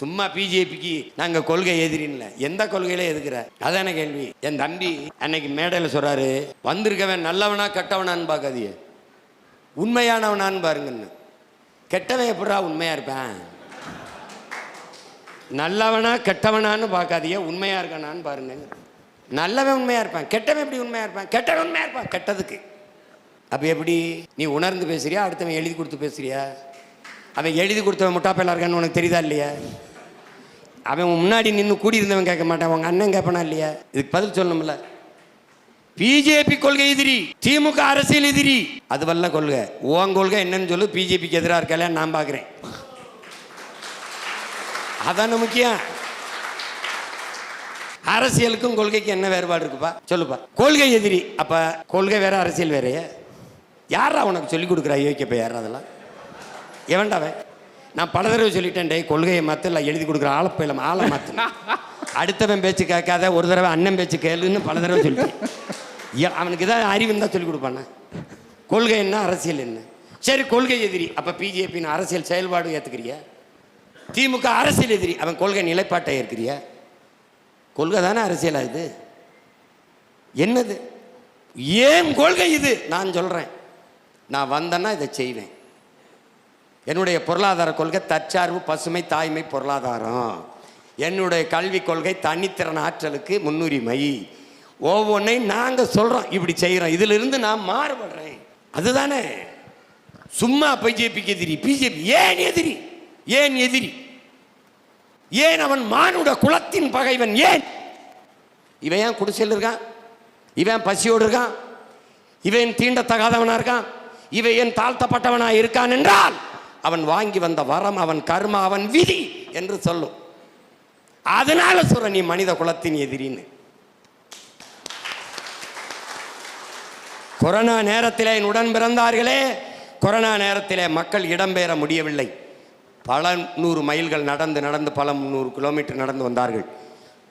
சும்மா பிஜேபிக்கு நாங்கள் கொள்கை எதிரின்ல. எந்த கொள்கையில எதுக்குற? அதான கேள்வி. என் தம்பி அன்னைக்கு மேடையில் சொல்கிறாரு வந்திருக்கவன் நல்லவனா கெட்டவனான்னு பார்க்காதிய உண்மையானவனான்னு பாருங்கன்னு. கெட்டவன் எப்படா உண்மையாக இருப்பேன்? நல்லவனா கெட்டவனான்னு பார்க்காதிய உண்மையாக இருக்கானான்னு பாருங்க. நல்லவன் உண்மையாக இருப்பான். கெட்டவன் எப்படி உண்மையாக இருப்பான்? கெட்டவன் உண்மையாக இருப்பான். கெட்டதுக்கு. அப்போ எப்படி? நீ உணர்ந்து பேசுறியா? அடுத்தவன் எழுதி கொடுத்து பேசுறியா? அவன் எழுதி கொடுத்தவன் முட்டாப்பெல்லாம் இருக்கான்னு உனக்கு தெரியுதா இல்லையா? அவன் முன்னாடி நின்று கூடியிருந்தவன் கேட்க மாட்டான். அவங்க அண்ணன் கேட்பனா இல்லையா? இதுக்கு பதில் சொல்லணும்ல. பிஜேபி கொள்கை எதிரி திமுக அரசியல் எதிரி. அது வல்ல கொள்கை. உன் கொள்கை என்னன்னு சொல்லு பிஜேபிக்கு எதிராக இருக்கல நான் பார்க்குறேன். அதான முக்கியம். அரசியலுக்கும் கொள்கைக்கு என்ன வேறுபாடு இருக்குப்பா? சொல்லுப்பா. கொள்கை எதிரி. அப்ப கொள்கை வேற அரசியல் வேறையா. யாரா உனக்கு சொல்லிக் கொடுக்குறா? யோகிக்கப்ப யாரா அதெல்லாம்? எவன்டாவன் நான் பல தடவை சொல்லிட்டேன் டேய் கொள்கையை மாற்ற இல்லை எழுதி கொடுக்குற ஆளப்பையில ஆளை மாற்று அடுத்தவன் பேச்சு கேட்காத ஒரு தடவை அண்ணன் பேச்சு கேளுன்னு பல தடவை சொல்லிட்டேன். அவனுக்கு ஏதாவது அறிவுன்னு தான் சொல்லி கொடுப்பானே? கொள்கை என்ன அரசியல் என்ன? சரி கொள்கை எதிரி. அப்போ பிஜேபின்னு அரசியல் செயல்பாடு ஏற்றுக்கிறியா திமுக அரசியல் எதிரி. அவன் கொள்கை நிலைப்பாட்டை ஏற்கிறியா? கொள்கை தானே அரசியலாக இது? என்னது? ஏன் கொள்கை இது? நான் சொல்கிறேன் நான் வந்தேன்னா இதை செய்வேன். என்னுடைய பொருளாதார கொள்கை தற்சார்பு பசுமை தாய்மை பொருளாதாரம். என்னுடைய கல்விக் கொள்கை தனித்திறன் ஆற்றலுக்கு முன்னுரிமை. ஒவ்வொன்றையும் நாங்கள் சொல்கிறோம் இப்படி செய்கிறோம் இதிலிருந்து நான் மாறுபடுறேன். அதுதானே? சும்மா பிஜேபிக்கு எதிரி பிஜேபி ஏன் எதிரி? ஏன் எதிரி? ஏன் அவன் மானுட குலத்தின் பகைவன்? ஏன்? இவன் ஏன் குடிசையில் இருக்கான்? இவன் பசியோடு இருக்கான்? இவன் தீண்டத்தகாதவனாக இருக்கான்? இவன் ஏன் தாழ்த்தப்பட்டவனா இருக்கான் என்றால் அவன் வாங்கி வந்த வரம் அவன் கர்மா அவன் விதி என்று சொல்லும். அதனால சொல்ற நீ மனித குலத்தின் எதிரின்னு. கொரோனா நேரத்திலே என் உடன் பிறந்தார்களே கொரோனா நேரத்திலே மக்கள் இடம்பெற முடியவில்லை. பல நூறு மைல்கள் நடந்து நடந்து பல நூறு கிலோமீட்டர் நடந்து வந்தார்கள்.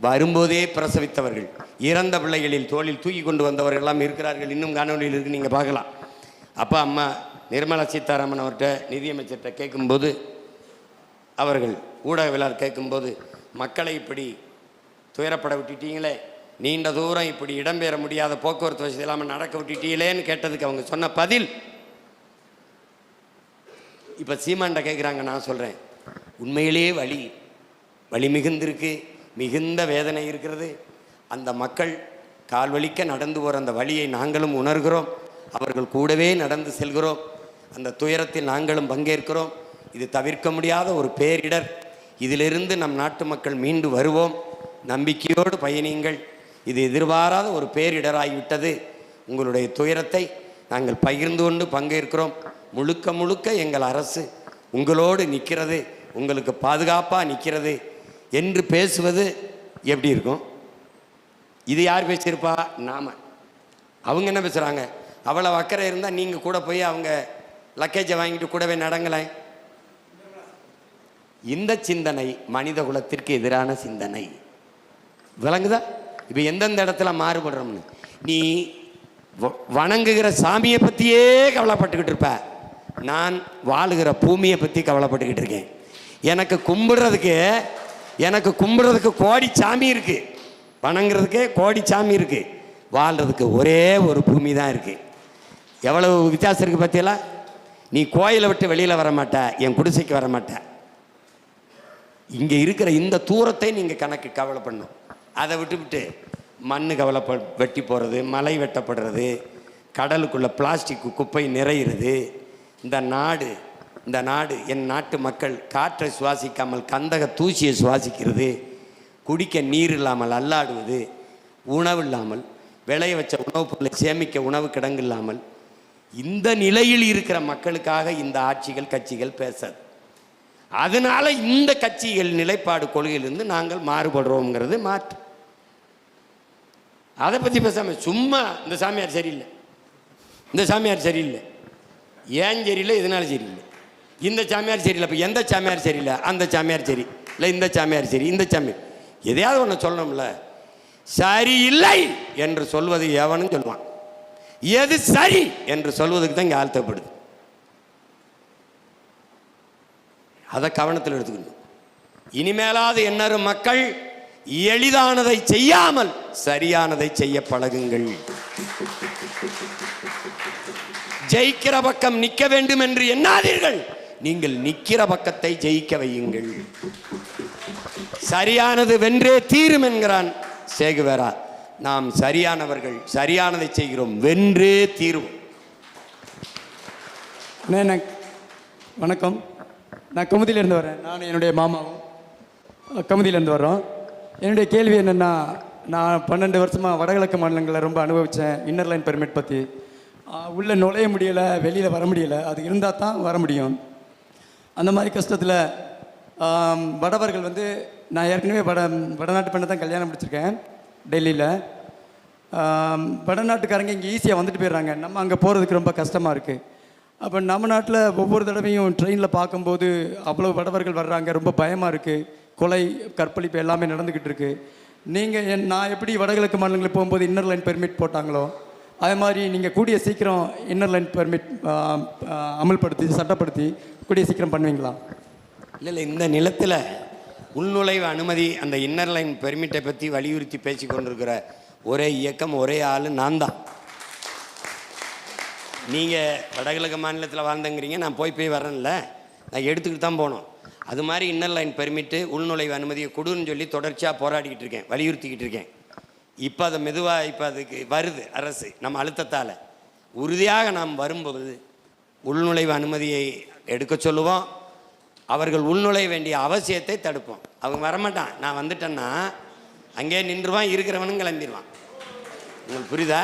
வரும்போதே பிரசவித்தவர்கள். இறந்த பிள்ளைகளில் தோளில் தூக்கி கொண்டு வந்தவர்கள் எல்லாம் இருக்கிறார்கள். இன்னும் காணொலியில் இருக்கு நீங்கள் பார்க்கலாம். அப்பா அம்மா நிர்மலா சீதாராமன் அவர்கிட்ட நிதியமைச்சர்கிட்ட கேட்கும்போது அவர்கள் ஊடகவியலாளர் கேட்கும்போது மக்களை இப்படி துயரப்பட விட்டுட்டீங்களே? நீண்ட தூரம் இப்படி இடம்பெற முடியாத போக்குவரத்து வசதி இல்லாமல் நடக்க விட்டுட்டீங்களேன்னு கேட்டதுக்கு அவங்க சொன்ன பதில். இப்போ சீமாண்ட கேட்குறாங்க நான் சொல்கிறேன் உண்மையிலேயே வலி வலி மிகுந்திருக்கு மிகுந்த வேதனை இருக்கிறது. அந்த மக்கள் கால் வலிக்க நடந்து போகிற அந்த வழியை நாங்களும் உணர்கிறோம். அவர்கள் கூடவே நடந்து செல்கிறோம். அந்த துயரத்தில் நாங்களும் பங்கேற்கிறோம். இது தவிர்க்க முடியாத ஒரு பேரிடர். இதிலிருந்து நம் நாட்டு மக்கள் மீண்டு வருவோம். நம்பிக்கையோடு பயணியுங்கள். இது எதிர்பாராத ஒரு பேரிடராகிவிட்டது. உங்களுடைய துயரத்தை நாங்கள் பகிர்ந்து கொண்டு பங்கேற்கிறோம். முழுக்க முழுக்க எங்கள் அரசு உங்களோடு நிற்கிறது. உங்களுக்கு பாதுகாப்பாக நிற்கிறது. என்று பேசுவது எப்படி இருக்கும்? இது யார் பேசியிருப்பா? நாம். அவங்க என்ன பேசுகிறாங்க அவ்வளோ அக்கறை இருந்தால் நீங்கள் கூட போய் அவங்க லக்கேஜை வாங்கிட்டு கூடவே நடங்களேன் இந்த சிந்தனை மனித குலத்திற்கு எதிரான சிந்தனை. விளங்குதா? இப்போ எந்தெந்த இடத்துல மாறுபடுறோம்னு. நீ வ- வணங்குகிற சாமியை பற்றியே கவலைப்பட்டுக்கிட்டு இருப்ப. நான் வாழுகிற பூமியை பற்றி கவலைப்பட்டுக்கிட்டு இருக்கேன். எனக்கு கும்பிடுறதுக்கு எனக்கு கும்பிடுறதுக்கு கோடி சாமி இருக்கு. வணங்குறதுக்கு கோடி சாமி இருக்கு. வாழ்றதுக்கு ஒரே ஒரு பூமி தான் இருக்கு. எவ்வளவு வித்தியாசம் இருக்கு பார்த்தீங்களா நீ கோயிலை விட்டு வெளியில் வர மாட்ட என் குடிசைக்கு வர மாட்ட இங்கே இருக்கிற இந்த தூரத்தை நீங்கள் கணக்கு கவலை பண்ணும் அதை விட்டுவிட்டு மண் கவலைப்ப வெட்டி போகிறது மலை வெட்டப்படுறது கடலுக்குள்ளே பிளாஸ்டிக் குப்பை நிறையிறது. இந்த நாடு இந்த நாடு என் நாட்டு மக்கள் காற்றை சுவாசிக்காமல் கந்தக தூசியை சுவாசிக்கிறது. குடிக்க நீர் இல்லாமல் அல்லாடுவது. உணவு இல்லாமல் விளைய வச்ச உணவுப் பொருளை சேமிக்க உணவு கிடங்கு இல்லாமல் இந்த நிலையில் இருக்கிற மக்களுக்காக இந்த ஆட்சிகள் கட்சிகள் பேசாது. அதனால இந்த கட்சிகள் நிலைப்பாடு கொள்கையிலிருந்து நாங்கள் மாறுபடுறோங்கிறது மாற்று. அதை பற்றி பேசாம சும்மா இந்த சாமியார் சரியில்லை. இந்த சாமியார் சரியில்லை. ஏன் சரியில்லை? இதனால சரியில்லை? இந்த சாமியார் சரியில்லை. இப்போ எந்த சாமியார் சரியில்லை? அந்த சாமியார் சரி. இல்லை இந்த சாமியார் சரி. இந்த சாமியார் எதையாவது ஒன்று சொல்லணும்ல. சரியில்லை என்று சொல்வது எவனும் சொல்லுவான் எது சரி? என்று சொல்வதற்கு தான் இங்கே ஆழ்த்தப்படுது. அதை கவனத்தில் எடுத்துக்கணும். இனிமேலாவது எண்ணரும் மக்கள் எளிதானதை செய்யாமல் சரியானதை செய்ய பழகுங்கள். ஜெயிக்கிற பக்கம் நிற்க வேண்டும் என்று எண்ணாதீர்கள். நீங்கள் நிற்கிற பக்கத்தை ஜெயிக்க வையுங்கள். சரியானது வென்றே தீரும் என்கிறான் சேகுவேரா. நாம் சரியானவர்கள் சரியானதை செய்கிறோம். வென்றே தீர்வோம் அண்ணே நான் வணக்கம். நான் கமுதியிலேருந்து வரேன். நான் என்னுடைய மாமாவும் கமுதியிலேருந்து வர்றோம். என்னுடைய கேள்வி என்னென்னா நான் பன்னெண்டு வருஷமாக வடகிழக்கு மாநிலங்களில் ரொம்ப அனுபவித்தேன் இன்னர் லைன் பெர்மிட் பற்றி உள்ளே நுழைய முடியலை வெளியில் வர முடியலை. அது இருந்தால் தான் வர முடியும். அந்த மாதிரி கஷ்டத்தில் வடவர்கள் வந்து நான் ஏற்கனவே வட வடநாட்டு பெண்ணை தான் கல்யாணம் முடிச்சிருக்கேன். டெல்லியில். வடநாட்டுக்காரங்க இங்கே ஈஸியாக வந்துட்டு போயிடுறாங்க. நம்ம அங்கே போகிறதுக்கு ரொம்ப கஷ்டமாக இருக்குது அப்போ நம்ம நாட்டில் ஒவ்வொரு தடவையும் ட்ரெயினில் பார்க்கும்போது அவ்வளோ வடவர்கள் வர்றாங்க. ரொம்ப பயமாக இருக்குது கொலை கற்பழிப்பு எல்லாமே நடந்துக்கிட்டு இருக்குது நீங்கள் என் நான் எப்படி வடகிழக்கு மாநிலங்களுக்கு போகும்போது இன்னர் லைன் பெர்மிட் போட்டாங்களோ அதே மாதிரி நீங்கள் கூடிய சீக்கிரம் இன்னர் லைன் பெர்மிட் அமல்படுத்தி சட்டப்படுத்தி கூடிய சீக்கிரம் பண்ணுவீங்களா? இல்லை இல்லை இந்த நிலத்தில் உள்நுழைவு அனுமதி அந்த இன்னர் லைன் பெர்மிட்டை பற்றி வலியுறுத்தி பேசி கொண்டிருக்கிற ஒரே இயக்கம் ஒரே ஆள் நான் தான் நீங்கள் வடகிழக்கு மாநிலத்தில் வாழ்ந்தங்கிறீங்க நான் போய் போய் வரேன்ல நான் எடுத்துக்கிட்டு தான் போனோம். அது மாதிரி இன்னர் லைன் பெர்மிட்டு உள்நுழைவு அனுமதியை கொடுன்னு சொல்லி தொடர்ச்சியாக போராடிக்கிட்டு இருக்கேன் வலியுறுத்திக்கிட்டு இருக்கேன். இப்போ அதை மெதுவாக இப்போ அதுக்கு வருது அரசு நம்ம அழுத்தத்தால். உறுதியாக நாம் வரும்போது உள்நுழைவு அனுமதியை எடுக்க சொல்லுவோம். அவர்கள் உள்நுழைய வேண்டிய அவசியத்தை தடுப்போம். அவங்க வரமாட்டான். நான் வந்துட்டேன்னா அங்கேயே நின்றுவான் இருக்கிறவனும் கிளம்பிடுவான் உங்களுக்கு புரியுதா?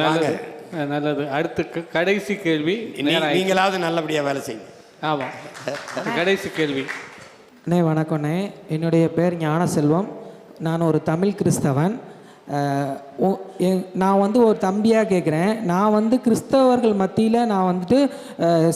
நல்லது. நல்லது. அடுத்து கடைசி கேள்வி. நீங்களாவது நல்லபடியாக வேலை செய்யுங்க. ஆமாம் கடைசி கேள்வி. அண்ணே வணக்கண்ணே என்னுடைய பேர் ஞானசெல்வம். நான் ஒரு தமிழ் கிறிஸ்தவன். நான் வந்து ஒரு தம்பியாக கேட்குறேன் நான் வந்து கிறிஸ்தவர்கள் மத்தியில் நான் வந்துட்டு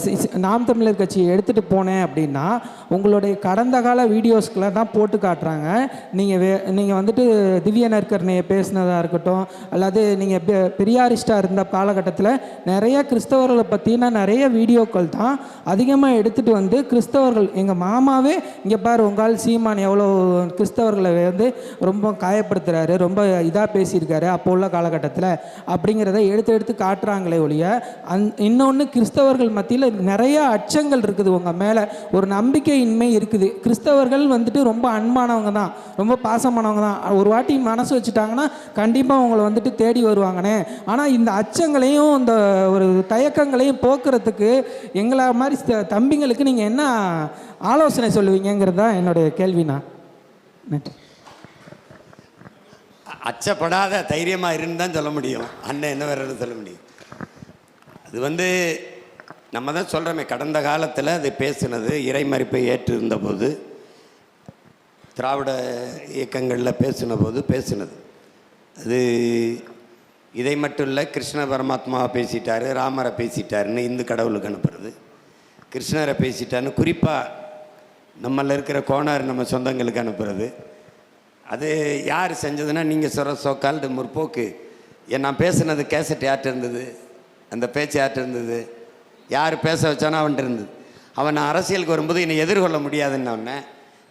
சி- நாம் தமிழர் கட்சியை எடுத்துகிட்டு போனேன் அப்படின்னா உங்களுடைய கடந்த கால வீடியோஸ்க்கெலாம் தான் போட்டு காட்டுறாங்க. நீங்கள் வே நீங்கள் வந்துட்டு திவ்ய நற்கரணையை பேசினதாக இருக்கட்டும் அல்லது நீங்கள் பெ பெரியாரிஸ்டாக இருந்த காலகட்டத்தில் நிறைய கிறிஸ்தவர்களை பற்றின நிறைய வீடியோக்கள் தான் அதிகமாக எடுத்துகிட்டு வந்து கிறிஸ்தவர்கள் எங்கள் மாமாவே இங்கே பாரு உங்கால் சீமான் எவ்வளோ கிறிஸ்தவர்களை வந்து ரொம்ப காயப்படுத்துகிறாரு ரொம்ப இதாக பேசியிருக்காரு. அப்போ உள்ள காலகட்டத்தில் அப்படிங்கிறத எடுத்து எடுத்து காட்டுறாங்களே ஒழிய அந் இன்னொன்று கிறிஸ்தவர்கள் மத்தியில் நிறைய அச்சங்கள் இருக்குது உங்கள் மேலே. ஒரு நம்பிக்கையின்மை இருக்குது. கிறிஸ்தவர்கள் வந்துட்டு ரொம்ப அன்பானவங்க தான். ரொம்ப பாசமானவங்க தான். ஒரு வாட்டி மனசு வச்சுட்டாங்கன்னா கண்டிப்பாக உங்களை வந்துட்டு தேடி வருவாங்கண்ணே ஆனால் இந்த அச்சங்களையும் இந்த ஒரு தயக்கங்களையும் போக்குறதுக்கு எங்களை மாதிரி தம்பிங்களுக்கு நீங்கள் என்ன ஆலோசனை சொல்லுவீங்கங்கிறது தான் என்னுடைய கேள்விண்ணா. நன்றி. அச்சப்படாத தைரியமாக இருந்து தான் சொல்ல முடியும். அண்ணன் என்ன வேறு சொல்ல முடியும். அது வந்து நம்ம தான் சொல்கிறோமே கடந்த காலத்தில் அது பேசினது இறைமறிப்பை ஏற்று இருந்தபோது திராவிட இயக்கங்களில் பேசின போது பேசினது. அது இதை மட்டும் இல்லை கிருஷ்ண பரமாத்மாவை பேசிட்டாரு ராமரை பேசிட்டாருன்னு இந்து கடவுளுக்கு அனுப்புறது. கிருஷ்ணரை பேசிட்டாருன்னு குறிப்பாக நம்மளில் இருக்கிற கோணார் நம்ம சொந்தங்களுக்கு அனுப்புறது. அது யார் செஞ்சதுன்னா நீங்கள் சொல்கிற சோக்கால்டு முற்போக்கு. ஏன் நான் பேசுனது கேசட் யார்கிட்ட இருந்தது? அந்த பேச்சு யார்கிட்ட இருந்தது? யார் பேச வச்சானோ அவன்கிட்ட இருந்தது. அவன் நான் அரசியலுக்கு வரும்போது என்னை எதிர்கொள்ள முடியாதுன்னு அவனை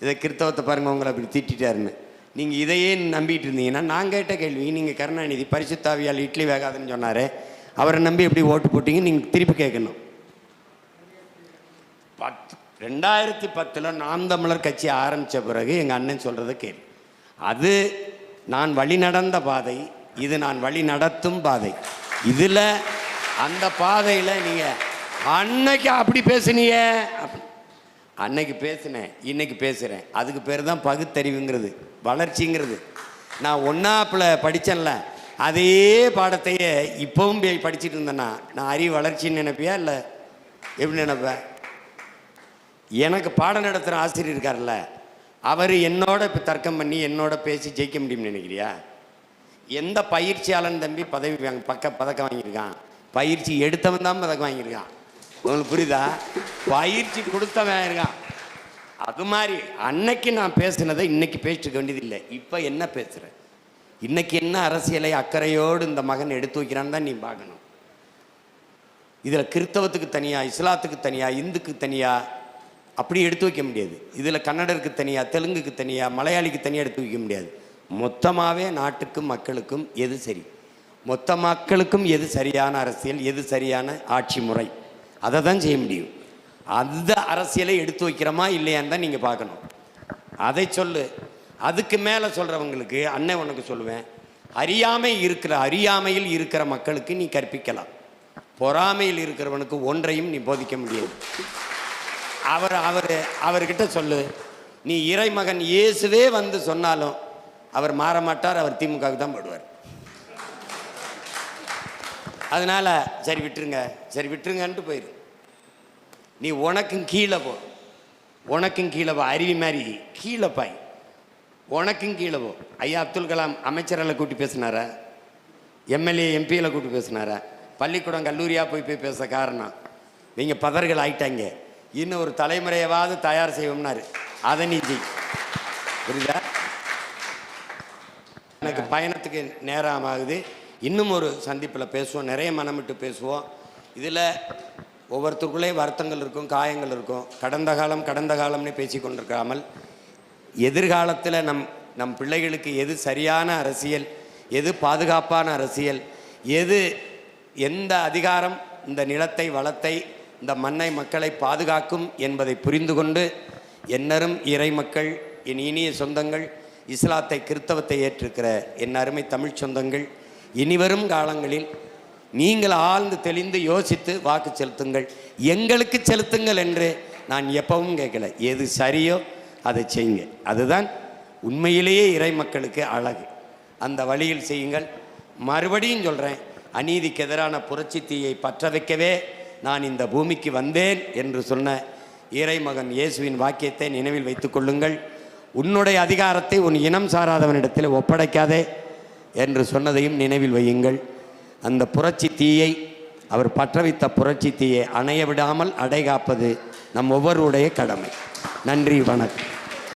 இதை கிறித்தவத்தை பாருங்கள் உங்களை அப்படி திட்டாருன்னு நீங்கள் இதையே நம்பிட்டு இருந்தீங்கன்னா நான் கேட்ட கேள்வி நீங்கள் கருணாநிதி பரிசுத்தாவியால் இட்லி வேகாதுன்னு சொன்னார் அவரை நம்பி எப்படி ஓட்டு போட்டிங்க நீங்கள் திருப்பி கேட்கணும். பத்து ரெண்டாயிரத்தி பத்தில் நாம் தமிழர் கட்சி ஆரம்பித்த பிறகு எங்கள் அண்ணன் சொல்கிறத கேள்வி அது நான் வழி நடந்த பாதை இது நான் வழி நடத்தும் பாதை. இதில் அந்த பாதையில் நீங்கள் அன்னைக்கு அப்படி பேசுனீங்க அன்னைக்கு பேசினேன் இன்னைக்கு பேசுகிறேன் அதுக்கு பேர் தான் பகுத்தறிவுங்கிறது வளர்ச்சிங்கிறது. நான் ஒன்றாப்பில் படித்தேன்ல அதே பாடத்தையே இப்போவும் போய் படிச்சிட்டு இருந்தேன்னா நான் அறிவு வளர்ச்சின்னு நினைப்பியா இல்லை எப்படி நினைப்பேன் எனக்கு பாடம் நடத்துகிற ஆசிரியர் இருக்கார்ல அவர் என்னோட இப்போ தர்க்கம் பண்ணி என்னோட பேசி ஜெயிக்க முடியும்னு நினைக்கிறியா? எந்த பயிற்சியாளன் தம்பி பதவி பக்க பதக்கம் வாங்கியிருக்கான்? பயிற்சி எடுத்தவன் தான் பதக்கம் வாங்கியிருக்கான். உங்களுக்கு புரியுதா? பயிற்சி கொடுத்தவன் இருக்கான். அது மாதிரி அன்னைக்கு நான் பேசினதை இன்னைக்கு பேசிட்டு வேண்டியதில்லை. இப்போ என்ன பேசுகிறேன் இன்னைக்கு என்ன அரசியலை அக்கறையோடு இந்த மகன் எடுத்து வைக்கிறான்னு தான் நீ பார்க்கணும். இதில் கிறித்தவத்துக்கு தனியாக இஸ்லாத்துக்கு தனியாக இந்துக்கு தனியாக அப்படி எடுத்து வைக்க முடியாது. இதில் கன்னடருக்கு தனியாக தெலுங்குக்கு தனியாக மலையாளிக்கு தனியாக எடுத்து வைக்க முடியாது. மொத்தமாகவே நாட்டுக்கும் மக்களுக்கும் எது சரி? மொத்த மக்களுக்கும் எது சரியான அரசியல் எது சரியான ஆட்சி முறை? அதை தான் செய்ய முடியும். அந்த அரசியலை எடுத்து வைக்கிறோமா இல்லையான்னு தான் நீங்கள் பார்க்கணும். அதை சொல்லு. அதுக்கு மேலே சொல்கிறவங்களுக்கு அண்ணன் உனக்கு சொல்லுவேன் அறியாமை இருக்கிற அறியாமையில் இருக்கிற மக்களுக்கு நீ கற்பிக்கலாம். பொறாமையில் இருக்கிறவனுக்கு ஒன்றையும் நீ போதிக்க முடியாது. அவர் அவர் அவர்கிட்ட சொல்லு. நீ இறைமகன் இயேசுவே வந்து சொன்னாலும் அவர் மாற மாட்டார் அவர் திமுகவுக்கு தான் போடுவார். அதனால் சரி விட்டுருங்க. சரி விட்டுருங்கன்ட்டு போயிரு. நீ உனக்கும் கீழே போ. உனக்கும் கீழே போ. அருவி மாதிரி கீழே பாய். உனக்கும் கீழே போ. ஐயா அப்துல் கலாம் அமைச்சர்களை கூட்டி பேசினாரா? எம்எல்ஏ எம்பியில் கூட்டி பேசினாரா? பள்ளிக்கூடம் கல்லூரியாக போய் போய் பேச காரணம். நீங்கள் பதர்கள் ஆயிட்டாங்க. இன்னும் ஒரு தலைமுறையவாவது தயார் செய்வோம்னாரு. அதை நீ புரியுதா? எனக்கு பயணத்துக்கு நேரம் ஆகுது. இன்னும் ஒரு சந்திப்பில் பேசுவோம். நிறைய மனமிட்டு பேசுவோம். இதில் ஒவ்வொருத்தருக்குள்ளே வருத்தங்கள் இருக்கும் காயங்கள் இருக்கும். கடந்த காலம் கடந்த காலம்னு பேசி கொண்டிருக்காமல் எதிர்காலத்தில் நம் நம் பிள்ளைகளுக்கு எது சரியான அரசியல் எது பாதுகாப்பான அரசியல் எது எந்த அதிகாரம் இந்த நிலத்தை வளத்தை இந்த மண்ணை மக்களை பாதுகாக்கும் என்பதை புரிந்து கொண்டு என்னரும் இறை மக்கள் என் இனிய சொந்தங்கள் இஸ்லாத்தை கிறித்தவத்தை ஏற்றிருக்கிற என் அருமை தமிழ் சொந்தங்கள் இனிவரும் காலங்களில் நீங்கள் ஆழ்ந்து தெளிந்து யோசித்து வாக்கு செலுத்துங்கள். எங்களுக்கு செலுத்துங்கள் என்று நான் எப்பவும் கேட்கல. எது சரியோ அதை செய்யுங்க. அதுதான் உண்மையிலேயே இறை மக்களுக்கு அழகு. அந்த வழியில் செய்யுங்கள். மறுபடியும் சொல்கிறேன் அநீதிக்கு எதிரான புரட்சி தீயை பற்ற வைக்கவே நான் இந்த பூமிக்கு வந்தேன் என்று சொன்ன இறைமகன் இயேசுவின் வாக்கியத்தை நினைவில் வைத்துக் கொள்ளுங்கள். உன்னுடைய அதிகாரத்தை உன் இனம் சாராதவனிடத்தில் ஒப்படைக்காதே என்று சொன்னதையும் நினைவில் வையுங்கள். அந்த புரட்சி தீயை அவர் பற்றவித்த புரட்சி தீயை அணைய விடாமல் அடைகாப்பது நம் ஒவ்வொருடைய கடமை. நன்றி வணக்கம்.